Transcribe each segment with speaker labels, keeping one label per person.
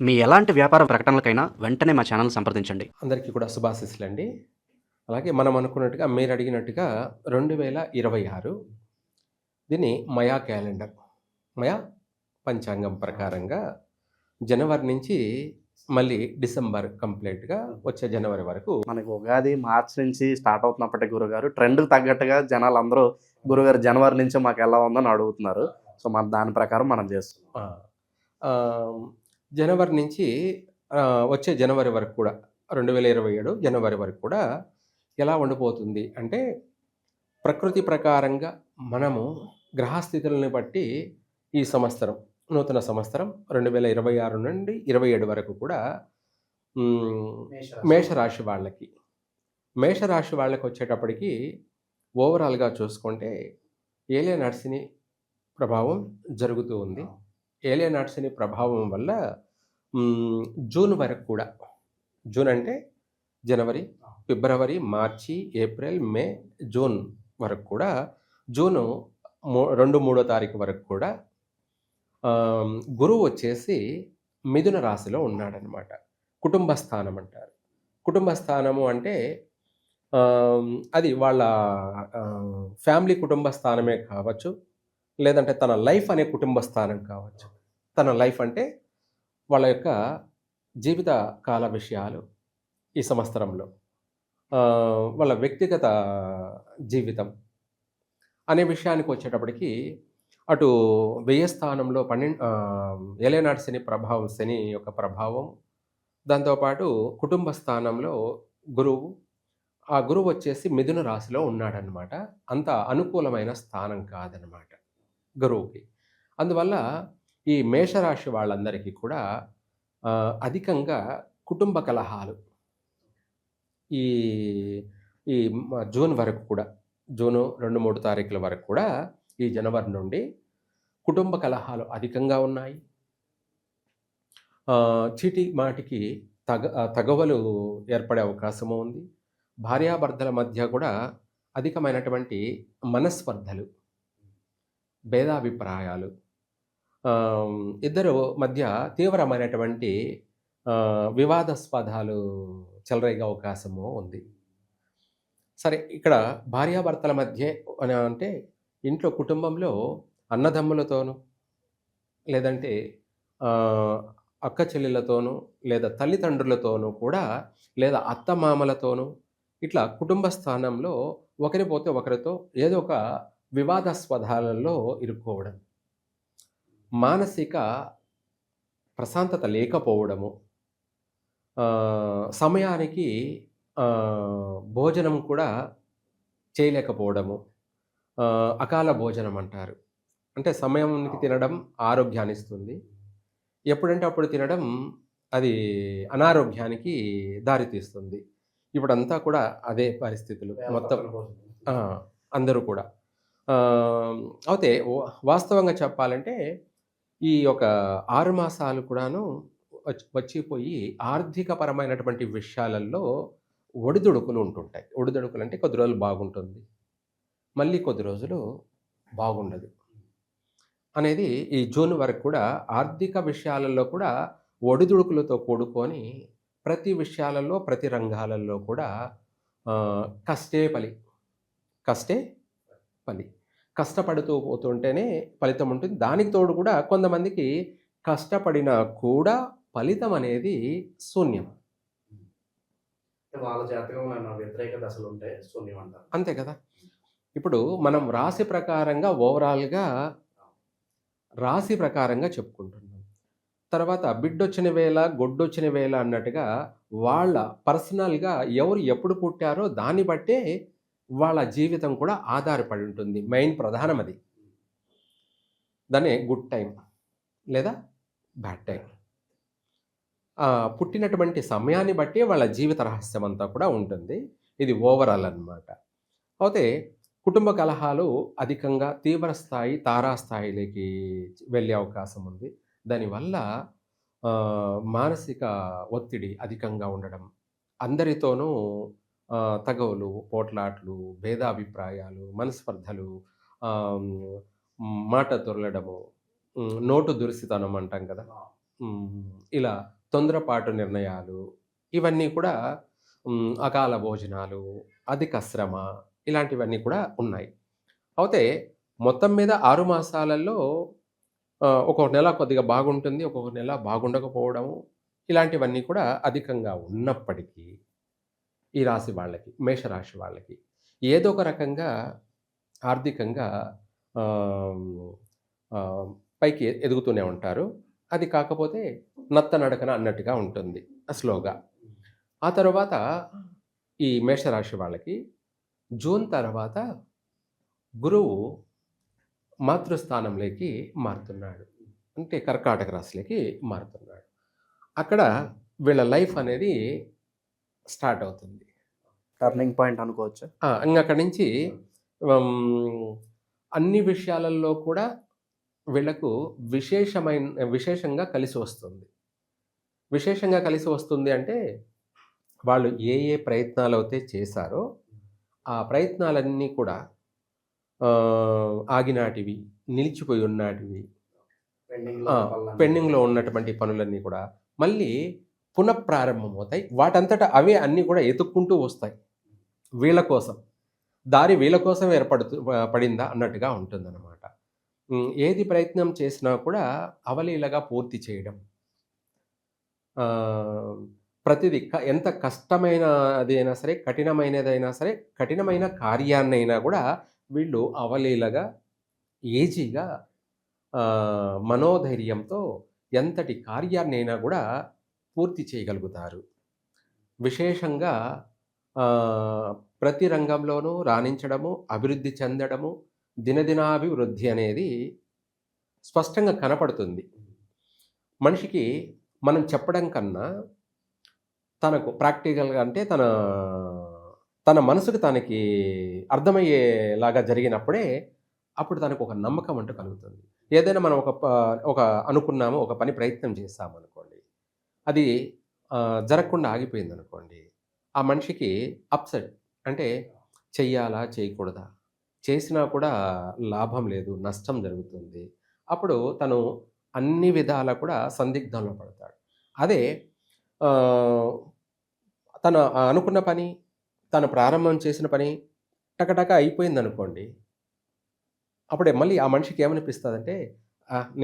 Speaker 1: మీ ఎలాంటి వ్యాపార ప్రకటనలకైనా వెంటనే మా ఛానల్ సంప్రదించండి.
Speaker 2: అందరికీ కూడా శుభాశీస్సులండి. అలాగే మనం అనుకున్నట్టుగా మీరు అడిగినట్టుగా రెండు వేల ఇరవై ఆరు దీన్ని మయా క్యాలెండర్ మయా పంచాంగం ప్రకారంగా జనవరి నుంచి మళ్ళీ డిసెంబర్ కంప్లీట్గా వచ్చే జనవరి వరకు
Speaker 1: మనకి ఉగాది మార్చ్ నుంచి స్టార్ట్ అవుతున్నప్పటికీ గురుగారు ట్రెండ్కి తగ్గట్టుగా జనాలు అందరూ గురుగారు జనవరి నుంచి మాకు ఎలా ఉందని అడుగుతున్నారు. సో మన దాని ప్రకారం మనం చేస్తాం
Speaker 2: ఆ, ఆ, జనవరి నుంచి వచ్చే జనవరి వరకు కూడా రెండు వేల ఇరవై ఏడు జనవరి వరకు కూడా ఎలా ఉండిపోతుంది అంటే ప్రకృతి ప్రకారంగా మనము గ్రహస్థితులను బట్టి ఈ సంవత్సరం నూతన సంవత్సరం రెండు వేల ఇరవై ఆరు నుండి ఇరవై ఏడు వరకు కూడా మేషరాశి వాళ్ళకి. మేషరాశి వాళ్ళకి వచ్చేటప్పటికి ఓవరాల్గా చూసుకుంటే ఏలియా నర్సిని ప్రభావం జరుగుతూ ఉంది. ఏలియన్ ఆర్ట్స్ని ప్రభావం వల్ల జూన్ వరకు కూడా జూన్ అంటే జనవరి ఫిబ్రవరి మార్చి ఏప్రిల్ మే జూన్ వరకు కూడా జూను మూ రెండు మూడో తారీఖు వరకు కూడా గురువు వచ్చేసి మిథున రాశిలో ఉన్నాడనమాట కుటుంబ స్థానం అంటారు. కుటుంబ స్థానము అంటే అది వాళ్ళ ఫ్యామిలీ కుటుంబ స్థానమే కావచ్చు లేదంటే తన లైఫ్ అనే కుటుంబ స్థానం కావచ్చు. తన లైఫ్ అంటే వాళ్ళ యొక్క జీవిత కాల విషయాలు ఈ సంవత్సరంలో. వాళ్ళ వ్యక్తిగత జీవితం అనే విషయానికి వచ్చేటప్పటికి అటు వ్యయ స్థానంలో పన్నెండు ఏలేనాడు శని ప్రభావం శని యొక్క ప్రభావం దాంతోపాటు కుటుంబ స్థానంలో గురువు ఆ గురువు వచ్చేసి మిథున రాశిలో ఉన్నాడనమాట అంత అనుకూలమైన స్థానం కాదనమాట గురువుకి. అందువల్ల ఈ మేషరాశి వాళ్ళందరికీ కూడా అధికంగా కుటుంబ కలహాలు. ఈ ఈ జూన్ వరకు కూడా జూను రెండు మూడు తారీఖుల వరకు కూడా ఈ జనవరి నుండి కుటుంబ కలహాలు అధికంగా ఉన్నాయి. చీటి మాటికి తగ తగవలు ఏర్పడే అవకాశము ఉంది. భార్యాభర్తల మధ్య కూడా అధికమైనటువంటి మనస్పర్ధలు భేదాభిప్రాయాలు ఇద్దరు మధ్య తీవ్రమైనటువంటి వివాదాస్పదాలు చెలరేగే అవకాశము ఉంది. సరే ఇక్కడ భార్యాభర్తల మధ్య అంటే ఇంట్లో కుటుంబంలో అన్నదమ్ములతోనూ లేదంటే అక్క చెల్లెళ్ళతోనూ లేదా తల్లిదండ్రులతోనూ కూడా లేదా అత్తమామలతోనూ ఇట్లా కుటుంబ స్థానంలో ఒకరి పోతే ఒకరితో ఏదో ఒక వివాదాస్పదాలలో ఇరుక్కోవడం. మానసిక ప్రశాంతత లేకపోవడము సమయానికి భోజనం కూడా చేయలేకపోవడము అకాల భోజనం అంటారు. అంటే సమయానికి తినడం ఆరోగ్యాన్ని ఇస్తుంది. ఎప్పుడంటే అప్పుడు తినడం అది అనారోగ్యానికి దారితీస్తుంది. ఇప్పుడంతా కూడా అదే పరిస్థితులు మొత్తం. అందరూ కూడా. అయితే వాస్తవంగా చెప్పాలంటే ఈ యొక్క ఆరు మాసాలు కూడాను వచ్చి- వచ్చిపోయి ఆర్థికపరమైనటువంటి విషయాలలో ఒడిదుడుకులు ఉంటుంటాయి. ఒడిదుడుకులు అంటే కొద్ది రోజులు బాగుంటుంది. మళ్ళీ కొద్ది రోజులు బాగుండదు. అనేది ఈ జూన్ వరకు కూడా ఆర్థిక విషయాలలో కూడా ఒడిదుడుకులతో కూడుకొని ప్రతి విషయాలలో ప్రతి రంగాలలో కూడా కష్టే పలి. కష్టే పలి. కష్టపడుతూ పోతుంటేనే ఫలితం ఉంటుంది. దానికి తోడు కూడా కొంతమందికి కష్టపడినా కూడా ఫలితం అనేది శూన్యం.
Speaker 1: వాళ్ళ జాతకం వ్యతిరేక దశలు ఉంటే శూన్యం అంటారు.
Speaker 2: అంతే కదా. ఇప్పుడు మనం రాశి ప్రకారంగా ఓవరాల్గా రాశి ప్రకారంగా చెప్పుకుంటున్నాం. తర్వాత బిడ్డొచ్చిన వేళ గొడ్డొచ్చిన వేళ అన్నట్టుగా వాళ్ళ పర్సనల్గా ఎవరు ఎప్పుడు పుట్టారో దాన్ని బట్టే వాళ్ళ జీవితం కూడా ఆధారపడి ఉంటుంది. మెయిన్ ప్రధానం అది. దాన్ని గుడ్ టైం లేదా బ్యాడ్ టైం పుట్టినటువంటి సమయాన్ని బట్టి వాళ్ళ జీవిత రహస్యం అంతా కూడా ఉంటుంది. ఇది ఓవరాల్ అన్నమాట. అయితే కుటుంబ కలహాలు అధికంగా తీవ్ర స్థాయి తారాస్థాయిలోకి వెళ్ళే అవకాశం ఉంది. దానివల్ల మానసిక ఒత్తిడి అధికంగా ఉండడం అందరితోనూ తగవులు పోట్లాట్లు భేదాభిప్రాయాలు మనస్పర్ధలు మాట దొరలడము మ్, నోటు దురిసితనం అంటాం కదా. ఇలా తొందరపాటు నిర్ణయాలు ఇవన్నీ కూడా అకాల భోజనాలు అధిక శ్రమ ఇలాంటివన్నీ కూడా ఉన్నాయి. అయితే మొత్తం మీద ఆరు మాసాలలో ఒక్కొక్క నెల కొద్దిగా బాగుంటుంది ఒక్కొక్క నెల బాగుండకపోవడము ఇలాంటివన్నీ కూడా అధికంగా ఉన్నప్పటికీ ఈ రాశి వాళ్ళకి మేషరాశి వాళ్ళకి. ఏదో ఒక రకంగా ఆర్థికంగా పైకి ఎదుగుతూనే ఉంటారు. అది కాకపోతే నత్త నడకన అన్నట్టుగా ఉంటుంది స్లోగా. ఆ తర్వాత ఈ మేషరాశి వాళ్ళకి జూన్ తర్వాత గురువు మాతృస్థానంలోకి మారుతున్నాడు. అంటే కర్కాటక రాశిలోకి మారుతున్నాడు. అక్కడ వీళ్ళ లైఫ్ అనేది స్టార్ట్ అవుతుంది.
Speaker 1: టర్నింగ్ పాయింట్ అనుకోవచ్చు.
Speaker 2: ఇంక అక్కడి నుంచి అన్ని విషయాలలో కూడా వీళ్ళకు విశేషమైన విశేషంగా కలిసి వస్తుంది. విశేషంగా కలిసి వస్తుంది అంటే వాళ్ళు ఏ ఏ ప్రయత్నాలు అయితే చేశారో ఆ ప్రయత్నాలన్నీ కూడా ఆగినాటివి నిలిచిపోయి ఉన్నాటివి పెండింగ్లో ఉన్నటువంటి పనులన్నీ కూడా మళ్ళీ పునఃప్రారంభమవుతాయి. వాటంతటా అవే అన్నీ కూడా ఎతుక్కుంటూ వస్తాయి. వీళ్ళ కోసం. దారి వీళ్ళ కోసం ఏర్పడుతూ పడిందా అన్నట్టుగా ఉంటుందన్నమాట. ఏది ప్రయత్నం చేసినా కూడా అవలీలగా పూర్తి చేయడం. ప్రతిదీ క- ఎంత కష్టమైన అది అయినా సరే కఠినమైనదైనా సరే కఠినమైన కార్యాన్నైనా కూడా వీళ్ళు అవలీలగా ఏజీగా మనోధైర్యంతో ఎంతటి కార్యాన్నైనా కూడా పూర్తి చేయగలుగుతారు. విశేషంగా ప్రతి రంగంలోనూ రాణించడము అభివృద్ధి చెందడము దినదినాభివృద్ధి అనేది స్పష్టంగా కనపడుతుంది. మనిషికి మనం చెప్పడం కన్నా తనకు ప్రాక్టికల్గా అంటే తన తన మనసుకు తనకి అర్థమయ్యేలాగా జరిగినప్పుడే అప్పుడు తనకు ఒక నమ్మకం అంటూ కలుగుతుంది. ఏదైనా మనం ఒక ప- ఒక అనుకున్నాము ఒక పని ప్రయత్నం చేస్తామనుకోండి అది జరగకుండా ఆగిపోయింది అనుకోండి ఆ మనిషికి అప్సెట్. అంటే చెయ్యాలా చేయకూడదా చేసినా కూడా లాభం లేదు నష్టం జరుగుతుంది. అప్పుడు తను అన్ని విధాలా కూడా సందిగ్ధంలో పడతాడు. అదే తను అనుకున్న పని తను ప్రారంభం చేసిన పని టకటక అయిపోయింది అనుకోండి అప్పుడే మళ్ళీ ఆ మనిషికి ఏమనిపిస్తుందంటే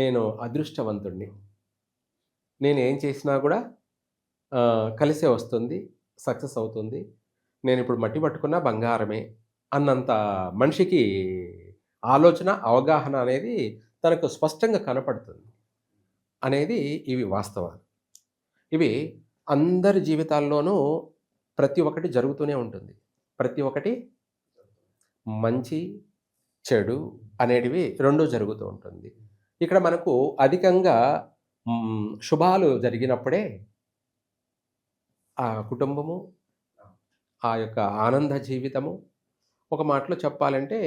Speaker 2: నేను అదృష్టవంతుడిని నేను ఏం చేసినా కూడా కలిసే వస్తుంది. సక్సెస్ అవుతుంది. నేను ఇప్పుడు మట్టి పట్టుకున్న బంగారమే అన్నంత మనిషికి ఆలోచన అవగాహన అనేది తనకు స్పష్టంగా కనపడుతుంది అనేది ఇవి వాస్తవాలు. ఇవి అందరి జీవితాల్లోనూ ప్రతి ఒక్కటి జరుగుతూనే ఉంటుంది. ప్రతి ఒక్కటి మంచి చెడు అనేటివి రెండూ జరుగుతూ ఉంటుంది. ఇక్కడ మనకు అధికంగా శుభాలు జరిగినప్పుడే ఆ కుటుంబము ఆ యొక్క ఆనంద జీవితము ఒక మాటలో చెప్పాలంటే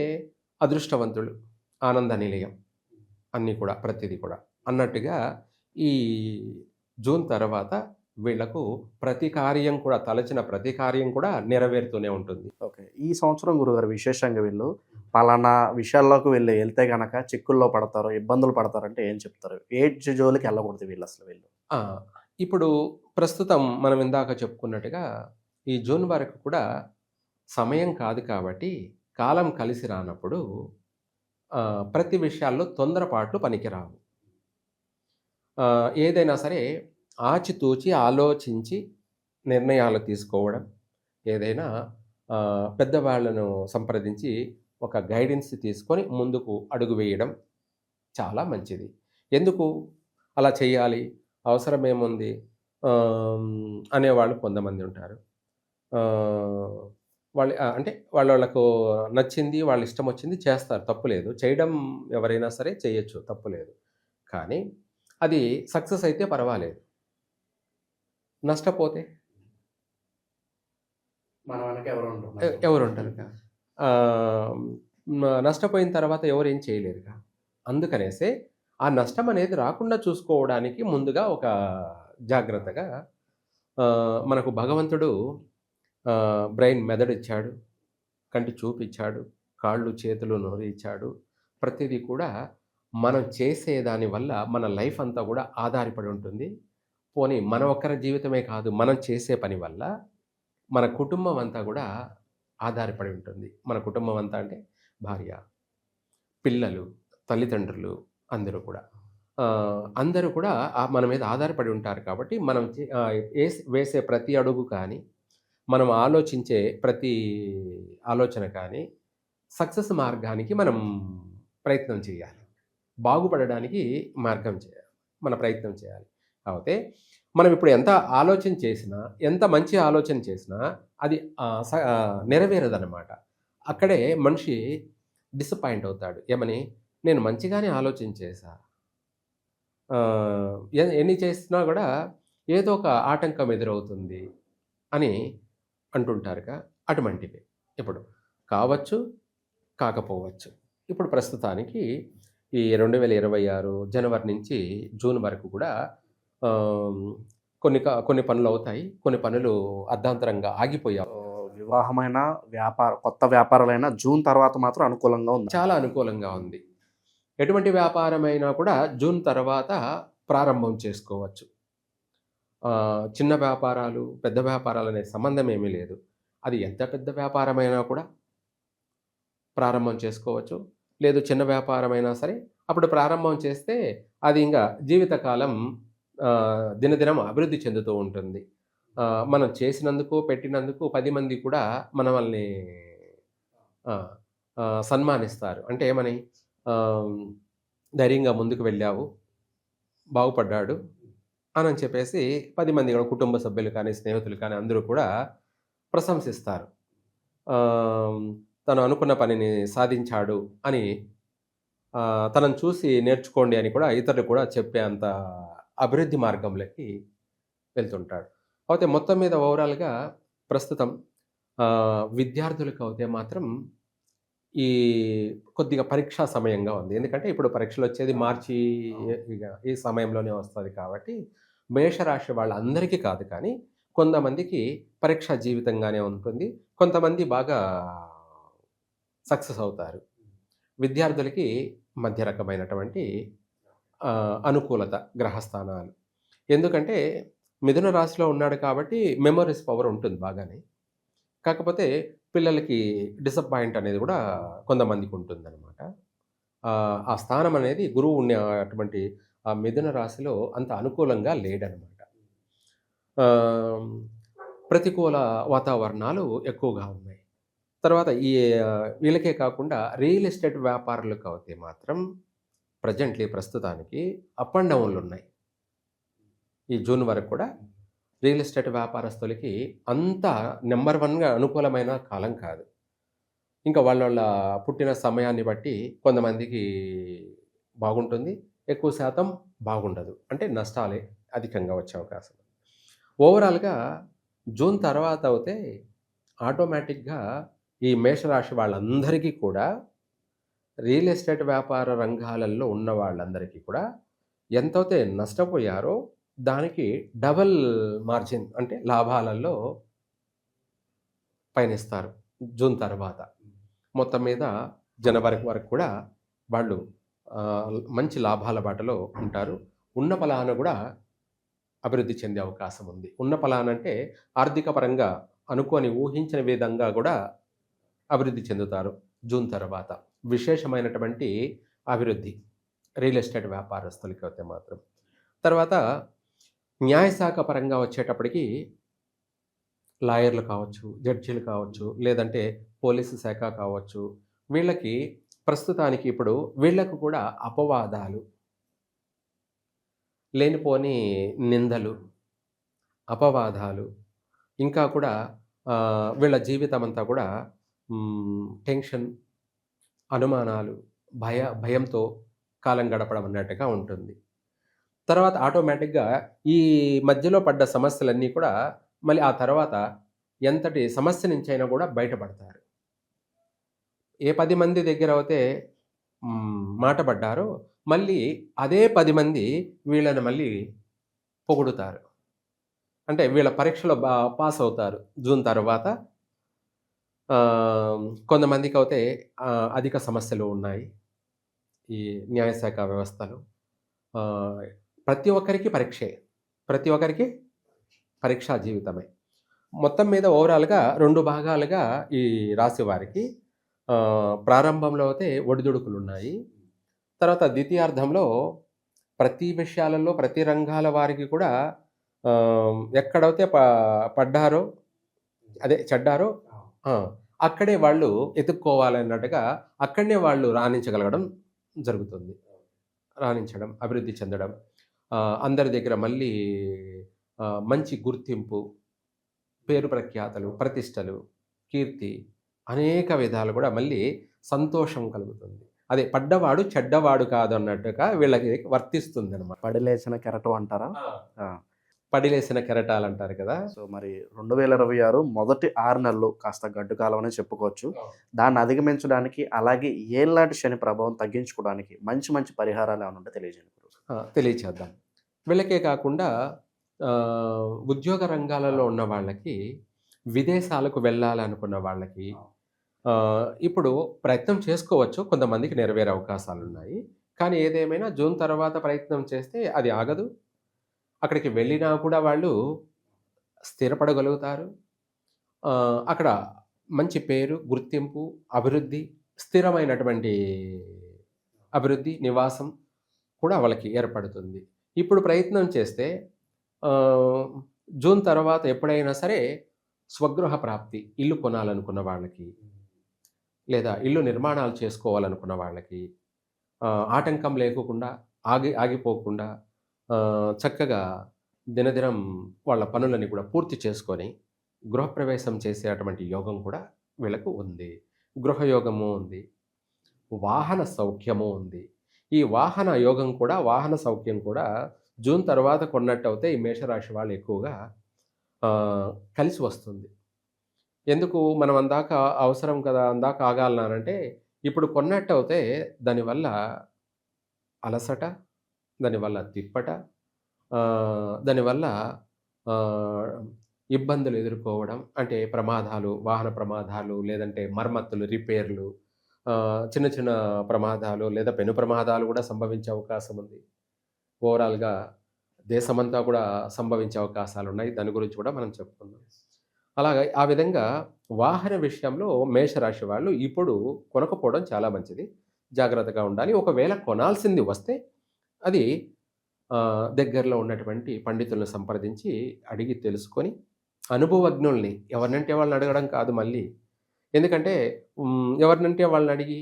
Speaker 2: అదృష్టవంతులు ఆనంద నిలయం అన్నీ కూడా ప్రతిదీ కూడా. అన్నట్టుగా ఈ జూన్ తర్వాత వీళ్ళకు ప్రతి కార్యం కూడా తలచిన ప్రతి కార్యం కూడా నెరవేరుతూనే ఉంటుంది.
Speaker 1: ఓకే. ఈ సంవత్సరం గురుగారు విశేషంగా వీళ్ళు పలానా విషయాల్లోకి వెళ్ళి వెళ్తే గనక చిక్కుల్లో పడతారు ఇబ్బందులు పడతారంటే ఏం చెప్తారు? ఏడ్జ్ జోలికి వెళ్ళకూడదు వీళ్ళు అసలు వీళ్ళు.
Speaker 2: ఇప్పుడు ప్రస్తుతం మనం ఇందాక చెప్పుకున్నట్టుగా ఈ జూన్ వరకు కూడా సమయం కాదు కాబట్టి కాలం కలిసి రానప్పుడు ప్రతి విషయాల్లో తొందరపాట్లు పనికిరావు. ఏదైనా సరే ఆచితూచి ఆలోచించి నిర్ణయాలు తీసుకోవడం ఏదైనా పెద్దవాళ్ళను సంప్రదించి ఒక గైడెన్స్ తీసుకొని ముందుకు అడుగు వేయడం చాలా మంచిది. ఎందుకు అలా చేయాలి? అవసరం ఏముంది అనేవాళ్ళు కొంతమంది ఉంటారు. వాళ్ళు అంటే వాళ్ళ వాళ్ళకు నచ్చింది వాళ్ళ ఇష్టం వచ్చింది చేస్తారు తప్పులేదు. చేయడం ఎవరైనా సరే చేయొచ్చు తప్పులేదు. కానీ అది సక్సెస్ అయితే పర్వాలేదు. నష్టపోతే?
Speaker 1: ఎవరు
Speaker 2: ఉంటారుగా మ- నష్టపోయిన తర్వాత ఎవరు ఏం చేయలేరుగా? అందుకనేసే ఆ నష్టం అనేది రాకుండా చూసుకోవడానికి ముందుగా ఒక జాగ్రత్తగా మనకు భగవంతుడు బ్రెయిన్ మెదడు ఇచ్చాడు కంటి చూపు ఇచ్చాడు కాళ్ళు చేతులు నోరు ఇచ్చాడు ప్రతిదీ కూడా మనం చేసే దానివల్ల మన లైఫ్ అంతా కూడా ఆధారపడి ఉంటుంది. పోనీ మన ఒక్కరి జీవితమే కాదు మనం చేసే పని వల్ల మన కుటుంబం అంతా కూడా ఆధారపడి ఉంటుంది. మన కుటుంబం అంతా అంటే భార్య పిల్లలు తల్లిదండ్రులు అందరూ కూడా. అందరూ కూడా మన మీద ఆధారపడి ఉంటారు కాబట్టి మనం వేసే వేసే ప్రతి అడుగు కానీ మనం ఆలోచించే ప్రతి ఆలోచన కానీ సక్సెస్ మార్గానికి మనం ప్రయత్నం చేయాలి. బాగుపడడానికి మార్గం చేయాలి మన ప్రయత్నం చేయాలి. కాకపోతే మనం ఇప్పుడు ఎంత ఆలోచన చేసినా ఎంత మంచి ఆలోచన చేసినా అది నెరవేరదన్నమాట. అక్కడే మనిషి డిసప్పాయింట్ అవుతాడు. ఏమని? నేను మంచిగానే ఆలోచన చేశా ఆ, ఎ- ఎన్ని చేసినా కూడా ఏదో ఒక ఆటంకం ఎదురవుతుంది అని అంటుంటారుగా అటువంటివి. ఇప్పుడు కావచ్చు కాకపోవచ్చు. ఇప్పుడు ప్రస్తుతానికి ఈ రెండు వేల ఇరవై ఆరు జనవరి నుంచి జూన్ వరకు కూడా కొన్ని కొన్ని పనులు అవుతాయి కొన్ని పనులు అర్ధాంతరంగా ఆగిపోయాయి
Speaker 1: వివాహమైన వ్యాపార కొత్త వ్యాపారాలైనా జూన్ తర్వాత మాత్రం అనుకూలంగా ఉంది.
Speaker 2: చాలా అనుకూలంగా ఉంది. ఎటువంటి వ్యాపారమైనా కూడా జూన్ తర్వాత ప్రారంభం చేసుకోవచ్చు. చిన్న వ్యాపారాలు పెద్ద వ్యాపారాలు అనే సంబంధం ఏమీ లేదు. అది ఎంత పెద్ద వ్యాపారమైనా కూడా ప్రారంభం చేసుకోవచ్చు. లేదు చిన్న వ్యాపారమైనా సరే అప్పుడు ప్రారంభం చేస్తే అది ఇంకా జీవితకాలం దినదినం అభివృద్ధి చెందుతూ ఉంటుంది. మనం చేసినందుకు పెట్టినందుకు పది మంది కూడా మనల్ని సన్మానిస్తారు. అంటే ఏమని? ధైర్యంగా ముందుకు వెళ్ళావు. బాగుపడ్డాడు అని అని చెప్పేసి పది మంది కూడా కుటుంబ సభ్యులు కానీ స్నేహితులు కానీ అందరూ కూడా ప్రశంసిస్తారు. తను అనుకున్న పనిని సాధించాడు అని తనను చూసి నేర్చుకోండి అని కూడా ఇతరులు కూడా చెప్పే అంత అభివృద్ధి మార్గంలోకి వెళ్తుంటాడు. అయితే మొత్తం మీద ఓవరాల్గా ప్రస్తుతం విద్యార్థులకు అయితే మాత్రం ఈ కొద్దిగా పరీక్షా సమయంగా ఉంది. ఎందుకంటే ఇప్పుడు పరీక్షలు వచ్చేది మార్చి ఈ సమయంలోనే వస్తుంది కాబట్టి మేషరాశి వాళ్ళందరికీ కాదు కానీ కొంతమందికి పరీక్షా జీవితంగానే ఉంటుంది. కొంతమంది బాగా సక్సెస్ అవుతారు. విద్యార్థులకి మధ్య రకమైనటువంటి అనుకూలత గ్రహస్థానాలు. ఎందుకంటే మిథున రాశిలో ఉన్నాడు కాబట్టి మెమరీస్ పవర్ ఉంటుంది బాగానే. కాకపోతే పిల్లలకి డిసప్పాయింట్ అనేది కూడా కొంతమందికి ఉంటుందన్నమాట. ఆ, ఆ స్థానం అనేది గురువు ఉన్న అటువంటి ఆ మిథున రాశిలో అంత అనుకూలంగా లేడనమాట ప్రతికూల వాతావరణాలు ఎక్కువగా ఉన్నాయి. తర్వాత ఈ వీళ్ళకే కాకుండా రియల్ ఎస్టేట్ వ్యాపారులకు అయితే మాత్రం ప్రజెంట్లీ ప్రస్తుతానికి అప్ అండ్ డౌన్లు ఉన్నాయి. ఈ జూన్ వరకు కూడా రియల్ ఎస్టేట్ వ్యాపారస్తులకి అంత నెంబర్ వన్గా అనుకూలమైన కాలం కాదు. ఇంకా వాళ్ళ వాళ్ళ పుట్టిన సమయాన్ని బట్టి కొంతమందికి బాగుంటుంది ఎక్కువ శాతం బాగుండదు. అంటే నష్టాలే అధికంగా వచ్చే అవకాశం. ఓవరాల్గా జూన్ తర్వాత అయితే ఆటోమేటిక్గా ఈ మేషరాశి వాళ్ళందరికీ కూడా రియల్ ఎస్టేట్ వ్యాపార రంగాలలో ఉన్న వాళ్ళందరికీ కూడా ఎంతైతే నష్టపోయారో దానికి డబల్ మార్జిన్ అంటే లాభాలలో పయనిస్తారు జూన్ తర్వాత. మొత్తం మీద జనవరి వరకు కూడా వాళ్ళు మంచి లాభాల బాటలో ఉంటారు. ఉన్న ఫలాన కూడా అభివృద్ధి చెందే అవకాశం ఉంది. ఉన్న ఫలాన అంటే ఆర్థిక పరంగా అనుకోని ఊహించిన విధంగా కూడా అభివృద్ధి చెందుతారు జూన్ తర్వాత. విశేషమైనటువంటి అభివృద్ధి రియల్ ఎస్టేట్ వ్యాపారస్తులకి అయితే మాత్రం. తర్వాత న్యాయశాఖ పరంగా వచ్చేటప్పటికి లాయర్లు కావచ్చు జడ్జీలు కావచ్చు లేదంటే పోలీసు శాఖ కావచ్చు వీళ్ళకి ప్రస్తుతానికి ఇప్పుడు వీళ్ళకు కూడా అపవాదాలు లేనిపోని నిందలు అపవాదాలు ఇంకా కూడా వీళ్ళ జీవితం అంతా కూడా టెన్షన్ అనుమానాలు భయ భయంతో కాలం గడపడం అన్నట్టుగా ఉంటుంది. తర్వాత ఆటోమేటిక్గా ఈ మధ్యలో పడ్డ సమస్యలన్నీ కూడా మళ్ళీ ఆ తర్వాత ఎంతటి సమస్య నుంచి అయినా కూడా బయటపడతారు. ఏ పది మంది దగ్గర అయితే మాటపడ్డారో మాట పడ్డారో మళ్ళీ అదే పది మంది వీళ్ళని మళ్ళీ పొగుడుతారు. అంటే వీళ్ళ పరీక్షలో బా పాస్ అవుతారు జూన్ తర్వాత. కొంతమందికి అయితే అధిక సమస్యలు ఉన్నాయి. ఈ న్యాయశాఖ వ్యవస్థలు. ప్రతి ఒక్కరికి పరీక్షే. ప్రతి ఒక్కరికి పరీక్షా జీవితమే. మొత్తం మీద ఓవరాల్గా రెండు భాగాలుగా ఈ రాశి వారికి ప్రారంభంలో అయితే ఒడిదుడుకులు ఉన్నాయి తర్వాత ద్వితీయార్థంలో ప్రతి విషయాలలో ప్రతి రంగాల వారికి కూడా ఎక్కడైతే ప పడ్డారో అదే చెడ్డారో అక్కడే వాళ్ళు ఎత్తుక్కోవాలన్నట్టుగా అక్కడనే వాళ్ళు రాణించగలగడం జరుగుతుంది. రాణించడం అభివృద్ధి చెందడం. అందరి దగ్గర మళ్ళీ మంచి గుర్తింపు పేరు ప్రఖ్యాతలు ప్రతిష్టలు కీర్తి అనేక విధాలు కూడా మళ్ళీ సంతోషం కలుగుతుంది. అదే పడ్డవాడు చెడ్డవాడు కాదు అన్నట్టుగా వీళ్ళకి వర్తిస్తుంది అనమాట
Speaker 1: పడిలేచిన కెరటం అంటారా.
Speaker 2: పడిలేసిన కెరటాలు అంటారు కదా.
Speaker 1: సో మరి రెండు వేల ఇరవై ఆరు మొదటి ఆరు నెలలు కాస్త గడ్డు కాలం అనే చెప్పుకోవచ్చు దాన్ని అధిగమించడానికి అలాగే ఏళ్ళనాటి శని ప్రభావం తగ్గించుకోవడానికి మంచి మంచి పరిహారాలు ఏమైనా ఉంటే తెలియజేయండి.
Speaker 2: తెలియచేద్దాం. వీళ్ళకే కాకుండా ఉద్యోగ రంగాలలో ఉన్న వాళ్ళకి విదేశాలకు వెళ్ళాలనుకున్న వాళ్ళకి ఇప్పుడు ప్రయత్నం చేసుకోవచ్చు కొంతమందికి నెరవేరే అవకాశాలు ఉన్నాయి కానీ ఏదేమైనా జూన్ తర్వాత ప్రయత్నం చేస్తే అది ఆగదు. అక్కడికి వెళ్ళినా కూడా వాళ్ళు స్థిరపడగలుగుతారు. అక్కడ మంచి పేరు గుర్తింపు అభివృద్ధి స్థిరమైనటువంటి అభివృద్ధి నివాసం కూడా వాళ్ళకి ఏర్పడుతుంది. ఇప్పుడు ప్రయత్నం చేస్తే జూన్ తర్వాత ఎప్పుడైనా సరే స్వగృహ ప్రాప్తి ఇల్లు కొనాలనుకున్న వాళ్ళకి లేదా ఇల్లు నిర్మాణాలు చేసుకోవాలనుకున్న వాళ్ళకి ఆటంకం లేకుండా ఆగి ఆగిపోకుండా చక్కగా దినదినం వాళ్ళ పనులని కూడా పూర్తి చేసుకొని గృహప్రవేశం చేసేటువంటి యోగం కూడా వీళ్ళకు ఉంది. గృహయోగము ఉంది. వాహన సౌఖ్యము ఉంది. ఈ వాహన యోగం కూడా వాహన సౌఖ్యం కూడా జూన్ తర్వాత కొన్నట్టు అయితే ఈ మేషరాశి వాళ్ళు ఎక్కువగా కలిసి వస్తుంది. ఎందుకు? మనం అందాక అవసరం కదా అందాక ఆగాలన్నానంటే ఇప్పుడు కొన్నట్టు అయితే దానివల్ల అలసట దానివల్ల తిప్పట దానివల్ల ఇబ్బందులు ఎదుర్కోవడం అంటే ప్రమాదాలు వాహన ప్రమాదాలు లేదంటే మరమ్మత్తులు రిపేర్లు చిన్న చిన్న ప్రమాదాలు లేదా పెను ప్రమాదాలు కూడా సంభవించే అవకాశం ఉంది. ఓవరాల్గా దేశమంతా కూడా సంభవించే అవకాశాలు ఉన్నాయి. దాని గురించి కూడా మనం చెప్పుకుందాం. అలాగే ఆ విధంగా వాహన విషయంలో మేషరాశి వాళ్ళు ఇప్పుడు కొనకపోవడం చాలా మంచిది. జాగ్రత్తగా ఉండాలి. ఒకవేళ కొనాల్సింది వస్తే అది దగ్గరలో ఉన్నటువంటి పండితులను సంప్రదించి అడిగి తెలుసుకొని అనుభవజ్ఞుల్ని ఎవరినంటే వాళ్ళని అడగడం కాదు మళ్ళీ. ఎందుకంటే ఎవరినంటే వాళ్ళని అడిగి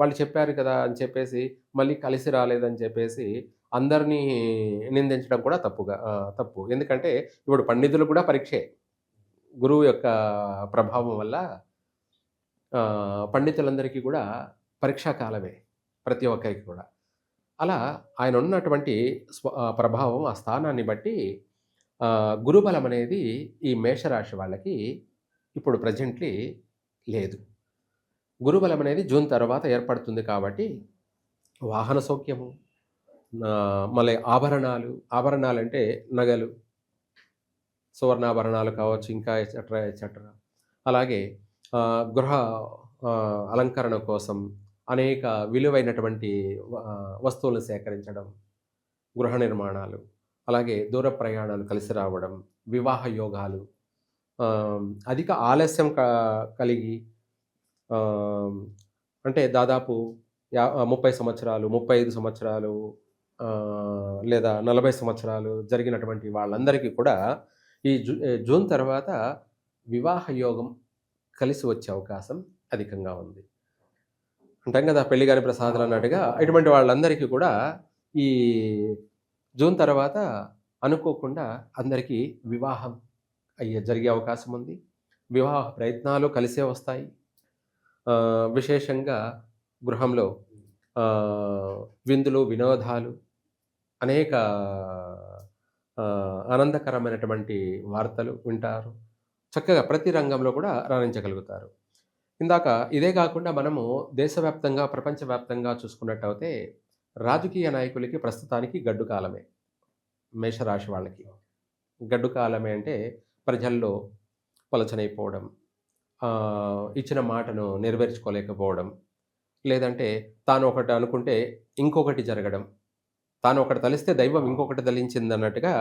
Speaker 2: వాళ్ళు చెప్పారు కదా అని చెప్పేసి మళ్ళీ కలిసి రాలేదని చెప్పేసి అందరినీ నిందించడం కూడా తప్పుగా తప్పు. ఎందుకంటే ఇప్పుడు పండితులు కూడా పరీక్షే. గురువు యొక్క ప్రభావం వల్ల పండితులందరికీ కూడా పరీక్షా కాలమే ప్రతి ఒక్కరికి కూడా. అలా ఆయన ఉన్నటువంటి స్వ ప్రభావం ఆ స్థానాన్ని బట్టి గురుబలం అనేది ఈ మేషరాశి వాళ్ళకి ఇప్పుడు ప్రజెంట్లీ లేదు. గురుబలం అనేది జూన్ తర్వాత ఏర్పడుతుంది కాబట్టి వాహన సౌఖ్యము మళ్ళీ ఆభరణాలు ఆభరణాలు అంటే నగలు సువర్ణాభరణాలు కావచ్చు ఇంకా ఎట్సెట్రా ఎట్సెట్రా అలాగే గృహ అలంకరణ కోసం అనేక విలువైనటువంటి వస్తువులను సేకరించడం గృహ నిర్మాణాలు అలాగే దూర ప్రయాణాలు కలిసి రావడం వివాహ యోగాలు అధిక ఆలస్యం క కలిగి అంటే దాదాపు యా ముప్పై సంవత్సరాలు ముప్పై ఐదు సంవత్సరాలు లేదా నలభై సంవత్సరాలు జరిగినటువంటి వాళ్ళందరికీ కూడా ఈ జూ జూన్ తర్వాత వివాహ యోగం కలిసి వచ్చే అవకాశం అధికంగా ఉంది. అంటాం కదా పెళ్ళి కాని ప్రసాదాలు అన్నట్టుగా ఇటువంటి వాళ్ళందరికీ కూడా ఈ జూన్ తర్వాత అనుకోకుండా అందరికీ వివాహం అయ్యే జరిగే అవకాశం ఉంది. వివాహ ప్రయత్నాలు కలిసే వస్తాయి. విశేషంగా గృహంలో విందులు వినోదాలు అనేక ఆనందకరమైనటువంటి వార్తలు వింటారు. చక్కగా ప్రతి రంగంలో కూడా రాణించగలుగుతారు. ఇందాక ఇదే కాకుండా మనము దేశవ్యాప్తంగా ప్రపంచవ్యాప్తంగా చూసుకున్నట్టయితే రాజకీయ నాయకులకి ప్రస్తుతానికి గడ్డు కాలమే. మేషరాశి వాళ్ళకి. గడ్డు కాలమే అంటే ప్రజల్లో పలచనైపోవడం ఇచ్చిన మాటను నెరవేర్చుకోలేకపోవడం లేదంటే తాను ఒకటి అనుకుంటే ఇంకొకటి జరగడం తాను ఒకటి తలిస్తే దైవం ఇంకొకటి తలించింది అన్నట్టుగా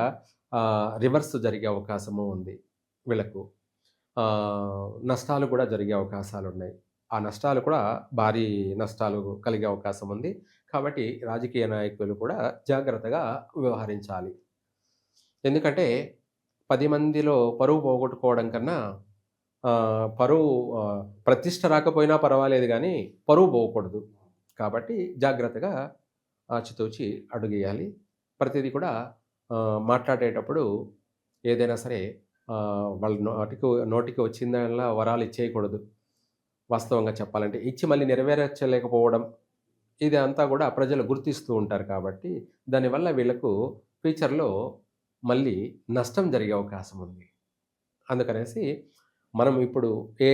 Speaker 2: రివర్స్ జరిగే అవకాశము ఉంది వీళ్ళకు. నష్టాలు కూడా జరిగే అవకాశాలు ఉన్నాయి ఆ నష్టాలు కూడా భారీ నష్టాలు కలిగే అవకాశం ఉంది. కాబట్టి రాజకీయ నాయకులు కూడా జాగ్రత్తగా వ్యవహరించాలి. ఎందుకంటే పది మందిలో పరువు పోగొట్టుకోవడం కన్నా పరువు ప్రతిష్ట రాకపోయినా పర్వాలేదు కానీ పరువు పోకూడదు. కాబట్టి జాగ్రత్తగా ఆచితూచి అడుగేయాలి. ప్రతిదీ కూడా మాట్లాడేటప్పుడు ఏదైనా సరే వాళ్ళ నోటికి నోటికి వచ్చిందల్లా వరాలు ఇచ్చేయకూడదు. వాస్తవంగా చెప్పాలంటే ఇచ్చి మళ్ళీ నెరవేర్చలేకపోవడం ఇది అంతా కూడా ప్రజలు గుర్తిస్తూ ఉంటారు కాబట్టి దానివల్ల వీళ్ళకు ఫ్యూచర్లో మళ్ళీ నష్టం జరిగే అవకాశం ఉంది. అందుకనేసి మనం ఇప్పుడు ఏ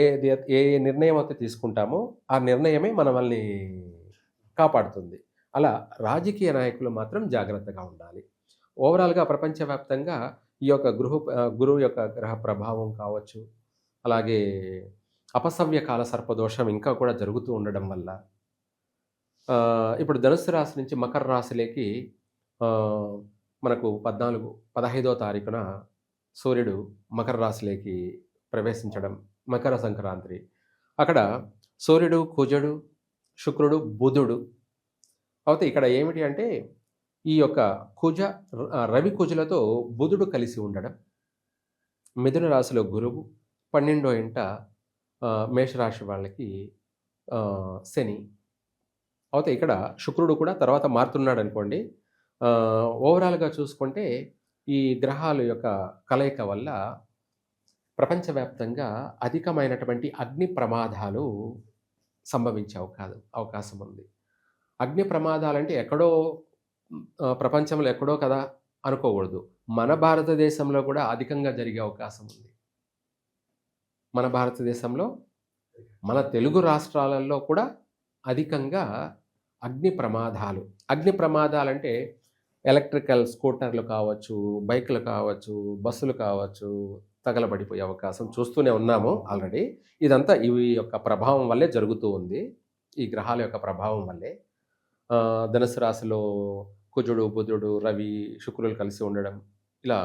Speaker 2: ఏ నిర్ణయం అయితే తీసుకుంటామో ఆ నిర్ణయమే మనల్ని కాపాడుతుంది. అలా రాజకీయ నాయకులు మాత్రం జాగ్రత్తగా ఉండాలి. ఓవరాల్గా ప్రపంచవ్యాప్తంగా ఈ యొక్క గృహ గురువు యొక్క గ్రహ ప్రభావం కావచ్చు అలాగే అపసవ్య కాల సర్పదోషం ఇంకా కూడా జరుగుతూ ఉండడం వల్ల ఇప్పుడు ధనుసు రాశి నుంచి మకర రాశిలోకి మనకు పద్నాలుగు పదహైదో తారీఖున సూర్యుడు మకర రాశిలోకి ప్రవేశించడం మకర సంక్రాంతి. అక్కడ సూర్యుడు కుజుడు శుక్రుడు బుధుడు. అయితే ఇక్కడ ఏమిటి అంటే ఈ యొక్క కుజ రవి కుజులతో బుధుడు కలిసి ఉండడం. మిథున రాశిలో గురువు పన్నెండో ఇంట మేషరాశి వాళ్ళకి శని. అయితే ఇక్కడ శుక్రుడు కూడా తర్వాత మారుతున్నాడు అనుకోండి ఓవరాల్గా చూసుకుంటే ఈ గ్రహాల యొక్క కలయిక వల్ల ప్రపంచవ్యాప్తంగా అధికమైనటువంటి అగ్ని ప్రమాదాలు సంభవించే అవకాశం అవకాశం ఉంది. అగ్ని ప్రమాదాలంటే ఎక్కడో ప్రపంచంలో ఎక్కడో కదా అనుకోకూడదు. మన భారతదేశంలో కూడా అధికంగా జరిగే అవకాశం ఉంది. మన భారతదేశంలో మన తెలుగు రాష్ట్రాలలో కూడా అధికంగా అగ్ని ప్రమాదాలు. అగ్ని ప్రమాదాలంటే ఎలక్ట్రికల్ స్కూటర్లు కావచ్చు బైకులు కావచ్చు బస్సులు కావచ్చు తగలబడిపోయే అవకాశం చూస్తూనే ఉన్నాము ఆల్రెడీ. ఇదంతా ఇవి యొక్క ప్రభావం వల్లే జరుగుతూ ఉంది. ఈ గ్రహాల యొక్క ప్రభావం వల్లే. ధనుసు రాశిలో కుజుడు బుధుడు రవి శుక్రులు కలిసి ఉండడం ఇలా.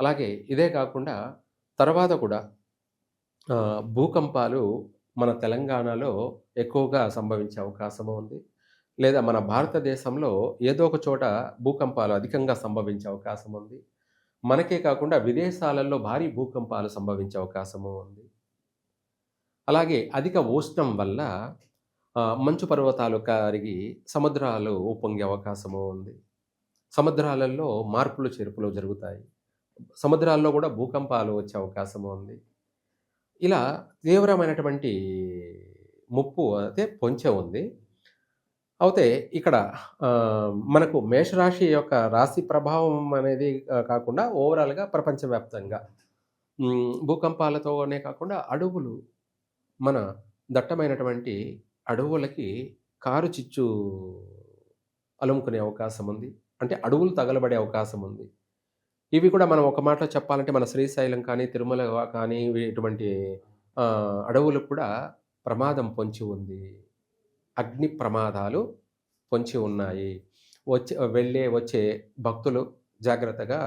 Speaker 2: అలాగే ఇదే కాకుండా తర్వాత కూడా భూకంపాలు మన తెలంగాణలో ఎక్కువగా సంభవించే అవకాశము ఉంది. లేదా మన భారతదేశంలో ఏదో ఒక చోట భూకంపాలు అధికంగా సంభవించే అవకాశం ఉంది. మనకే కాకుండా విదేశాలలో భారీ భూకంపాలు సంభవించే అవకాశము ఉంది. అలాగే అధిక ఉష్ణం వల్ల మంచు పర్వతాలు కరిగి సముద్రాలు ఉప్పొంగే అవకాశము ఉంది. సముద్రాలలో మార్పులు చేర్పులు జరుగుతాయి. సముద్రాల్లో కూడా భూకంపాలు వచ్చే అవకాశము ఉంది. ఇలా తీవ్రమైనటువంటి ముప్పు అయితే పొంచే ఉంది. అయితే ఇక్కడ మనకు మేషరాశి యొక్క రాశి ప్రభావం అనేది కాకుండా ఓవరాల్గా ప్రపంచవ్యాప్తంగా. భూకంపాలతోనే కాకుండా అడవులు మన దట్టమైనటువంటి అడవులకి కారు చిచ్చు అలుముకునే అవకాశం ఉంది అంటే అడవులు తగలబడే అవకాశం ఉంది ఇవి కూడా మనం ఒక మాటలో చెప్పాలంటే మన శ్రీశైలం కానీ తిరుమల కానీ ఇటువంటి అడవులు అడవులకు కూడా ప్రమాదం పొంచి ఉంది. అగ్ని ప్రమాదాలు పొంచి ఉన్నాయి. వచ్చే వెళ్ళే వచ్చే భక్తులు జాగ్రత్తగా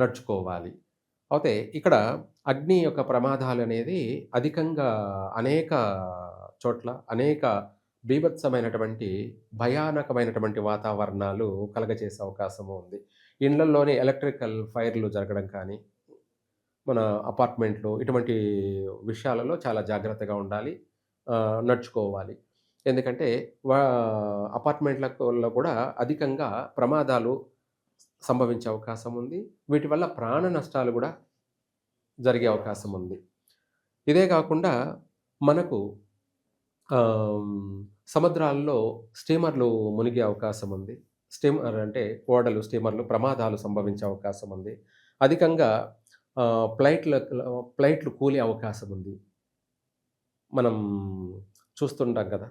Speaker 2: నడుచుకోవాలి. అయితే ఇక్కడ అగ్ని యొక్క ప్రమాదాలు అనేది అధికంగా అనేక చోట్ల అనేక బీభత్సమైనటువంటి భయానకమైనటువంటి వాతావరణాలు కలగజేసే అవకాశము ఉంది. ఇండ్లలోనే ఎలక్ట్రికల్ ఫైర్లు జరగడం కానీ మన అపార్ట్మెంట్లు ఇటువంటి విషయాలలో చాలా జాగ్రత్తగా ఉండాలి. నడుచుకోవాలి. ఎందుకంటే వా అపార్ట్మెంట్లలో కూడా అధికంగా ప్రమాదాలు సంభవించే అవకాశం ఉంది. వీటి వల్ల ప్రాణ నష్టాలు కూడా జరిగే అవకాశం ఉంది. ఇదే కాకుండా మనకు సముద్రాల్లో స్టీమర్లు మునిగే అవకాశం ఉంది. స్టీమర్ అంటే ఓడలు స్టీమర్లు ప్రమాదాలు సంభవించే అవకాశం ఉంది. అధికంగా ఫ్లైట్ల ఫ్లైట్లు కూలే అవకాశం ఉంది. మనం చూస్తుంటాం కదా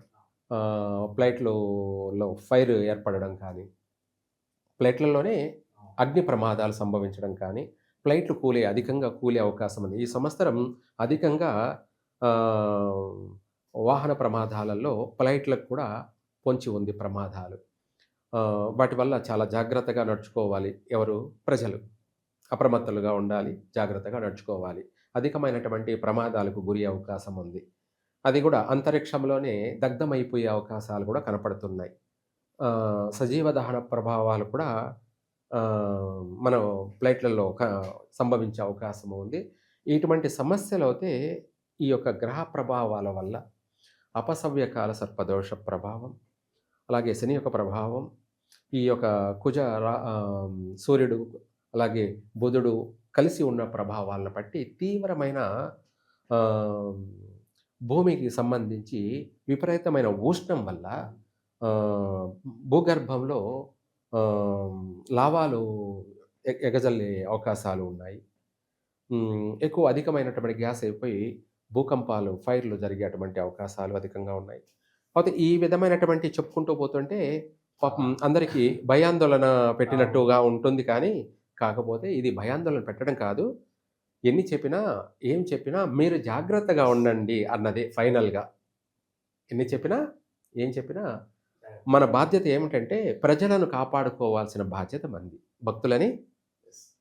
Speaker 2: ఫ్లైట్లలో ఫైర్ ఏర్పడడం కానీ ఫ్లైట్లలోనే అగ్ని ప్రమాదాలు సంభవించడం కానీ ఫ్లైట్లు కూలే అధికంగా కూలే అవకాశం ఉంది. ఈ సంవత్సరం అధికంగా వాహన ప్రమాదాలలో ఫ్లైట్లకు కూడా పొంచి ఉంది ప్రమాదాలు. వాటి వల్ల చాలా జాగ్రత్తగా నడుచుకోవాలి ఎవరు? ప్రజలు. అప్రమత్తలుగా ఉండాలి జాగ్రత్తగా నడుచుకోవాలి. అధికమైనటువంటి ప్రమాదాలకు గురి అవకాశం ఉంది. అది కూడా అంతరిక్షంలోనే దగ్ధమైపోయే అవకాశాలు కూడా కనపడుతున్నాయి. సజీవ దహన ప్రభావాలు కూడా మన ఫ్లైట్లలో సంభవించే అవకాశం ఉంది. ఇటువంటి సమస్యలు అయితే ఈ యొక్క గ్రహ ప్రభావాల వల్ల అపసవ్యకాల సర్పదోష ప్రభావం అలాగే శని యొక్క ప్రభావం ఈ యొక్క కుజ రా- సూర్యుడు అలాగే బుధుడు కలిసి ఉన్న ప్రభావాలను బట్టి తీవ్రమైన భూమికి సంబంధించి విపరీతమైన ఉష్ణం వల్ల భూగర్భంలో లావాలు ఎగజల్లే అవకాశాలు ఉన్నాయి. ఎక్కువ అధికమైనటువంటి గ్యాస్ అయిపోయి భూకంపాలు ఫైర్లు జరిగేటువంటి అవకాశాలు అధికంగా ఉన్నాయి. అయితే ఈ విధమైనటువంటి చెప్పుకుంటూ పోతుంటే పాపం అందరికీ భయాందోళన పెట్టినట్టుగా ఉంటుంది కానీ కాకపోతే ఇది భయాందోళన పెట్టడం కాదు. ఎన్ని చెప్పినా ఏం చెప్పినా మీరు జాగ్రత్తగా ఉండండి అన్నదే ఫైనల్గా. ఎన్ని చెప్పినా ఏం చెప్పినా మన బాధ్యత ఏమిటంటే ప్రజలను కాపాడుకోవాల్సిన బాధ్యత మంది. భక్తులని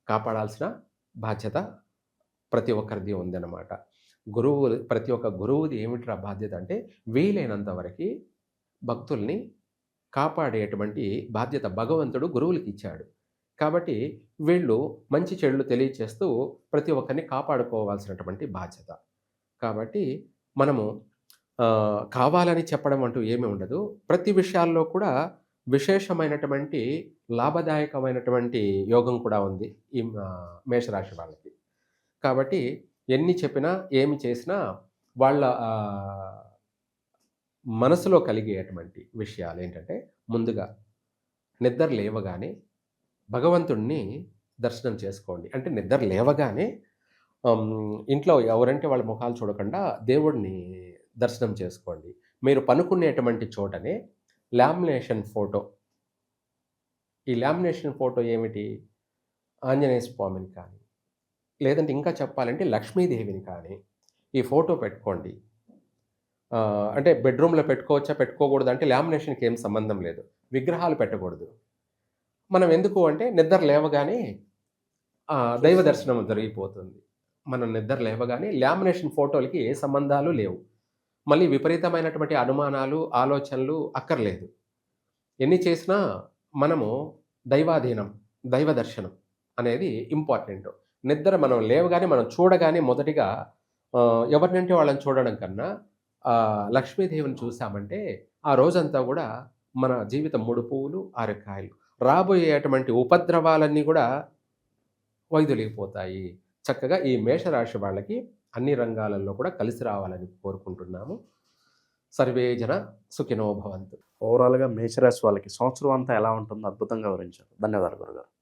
Speaker 2: కాపాడాల్సిన బాధ్యత ప్రతి ఒక్కరిది ఉందన్నమాట. గురువు ప్రతి ఒక్క గురువుది ఏమిట్రా బాధ్యత అంటే వీలైనంత వరకు భక్తుల్ని కాపాడేటువంటి బాధ్యత భగవంతుడు గురువులకి ఇచ్చాడు కాబట్టి వీళ్ళు మంచి చెడులు తెలియచేస్తూ ప్రతి ఒక్కరిని కాపాడుకోవాల్సినటువంటి బాధ్యత. కాబట్టి మనము కావాలని చెప్పడం అంటూ ఏమీ ఉండదు. ప్రతి విషయాల్లో కూడా విశేషమైనటువంటి లాభదాయకమైనటువంటి యోగం కూడా ఉంది ఈ మేషరాశి వాళ్ళకి. కాబట్టి ఎన్ని చెప్పినా ఏమి చేసినా వాళ్ళ మనసులో కలిగేటువంటి విషయాలు ఏంటంటే ముందుగా నిద్ర లేవగానే భగవంతుణ్ణి దర్శనం చేసుకోండి. అంటే నిద్ర లేవగానే ఇంట్లో ఎవరంటే వాళ్ళ ముఖాలు చూడకుండా దేవుడిని దర్శనం చేసుకోండి. మీరు పనుకునేటువంటి చోటనే లామినేషన్ ఫోటో. ఈ లామినేషన్ ఫోటో ఏమిటి? ఆంజనేయ స్వామిని కానీ లేదంటే ఇంకా చెప్పాలంటే లక్ష్మీదేవిని కానీ ఈ ఫోటో పెట్టుకోండి. అంటే బెడ్రూమ్లో పెట్టుకోవచ్చా పెట్టుకోకూడదు అంటే లామినేషన్కి ఏం సంబంధం లేదు. విగ్రహాలు పెట్టకూడదు. మనం ఎందుకు అంటే నిద్ర లేవగానే దైవ దర్శనం జరిగిపోతుంది. మనం నిద్ర లేవగానే లామినేషన్ ఫోటోలకి ఏ సంబంధాలు లేవు. మళ్ళీ విపరీతమైనటువంటి అనుమానాలు ఆలోచనలు అక్కర్లేదు. ఎన్ని చేసినా మనము దైవాధీనం దైవ దర్శనం అనేది ఇంపార్టెంట్. నిద్ర మనం లేవగానే మనం చూడగానే మొదటిగా ఎవరినంటే వాళ్ళని చూడడం కన్నా లక్ష్మీదేవిని చూసామంటే ఆ రోజంతా కూడా మన జీవితం మూడు పువ్వులు ఆరు కాయలు రాబోయేటువంటి ఉపద్రవాలన్నీ కూడా వైదొలిగిపోతాయి. చక్కగా ఈ మేషరాశి వాళ్ళకి అన్ని రంగాలలో కూడా కలిసి రావాలని కోరుకుంటున్నాము. సర్వే జన సుఖినో భవంతు.
Speaker 1: ఓవరాల్గా మేషరాశి వాళ్ళకి సంవత్సరం అంతా ఎలా ఉంటుందో అద్భుతంగా వివరించారు. ధన్యవాదాలు గురుగారు.